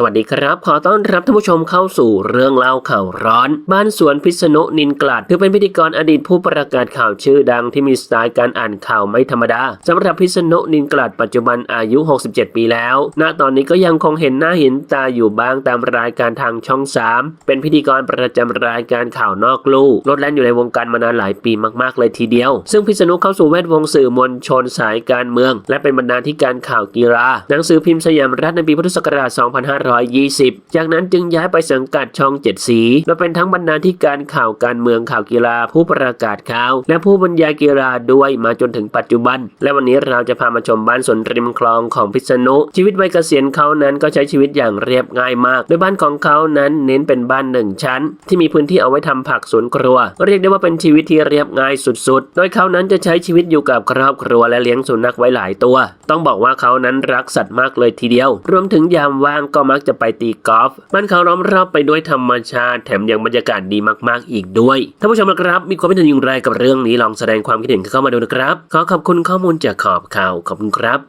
สวัสดีครับ ขอต้อนรับท่านผู้ชมเข้าสู่เรื่องเล่าข่าวร้อน บ้านสวนพิษณุนินกลัดถือเป็นพิธีกรอดีตผู้ประกาศข่าวชื่อดังที่มีสไตล์การอ่านข่าวไม่ธรรมดาสำหรับพิษณุนินกลัดปัจจุบันอายุ 67 ปีแล้ว ณ ตอนนี้ก็ยังคงเห็นหน้าเห็นตาอยู่บ้างตามรายการทางช่อง 3 เป็นพิธีกรประจำรายการข่าวนอกลู่รถแล่นอยู่ในวงการมานานหลายปีมากๆเลยทีเดียว ซึ่งพิษณุเข้าสู่แวดวงสื่อมวลชนสายการเมือง และเป็นบรรณาธิการข่าวกีฬาหนังสือพิมพ์สยามรัฐในปีพุทธศักราช2520 จากนั้นจึงย้ายไปสังกัดช่องเจ็ดสีและเป็นทั้งบรรณาธิการข่าวการเมืองข่าวกีฬาผู้ประกาศข่าว และผู้บรรยายกีฬาด้วยมาจนถึงปัจจุบัน และวันนี้เราจะพามาชมบ้านสวนริมคลองของพิษณุชีวิตวัยเกษียณเขานั้นก็ใช้ชีวิตอย่างเรียบง่ายมากโดยบ้านของเขานั้นเน้นเป็นบ้านหนึ่งชั้น ที่มีพื้นที่เอาไว้ทำผักสวนครัว เรียกได้ว่าเป็นชีวิตที่เรียบง่ายสุดๆ โดยเขานั้นจะใช้ชีวิตอยู่กับครอบครัวและเลี้ยงสุนัขไว้หลายตัว ต้องบอกว่าเขานั้นรักสัตว์มากเลยทีเดียว รวมถึงยามว่างก็มักจะไปตีกอล์ฟบ้านเขาล้อมรอบไปด้วยธรรมชาติ แถมยังบรรยากาศดีมากๆอีกด้วยท่านผู้ชมนะครับ มีความคิดเห็นอย่างไรกับเรื่องนี้ลองแสดงความคิดเห็นเข้ามาดูนะครับ ขอขอบคุณข้อมูลจากขอบข่าวขอบคุณครับ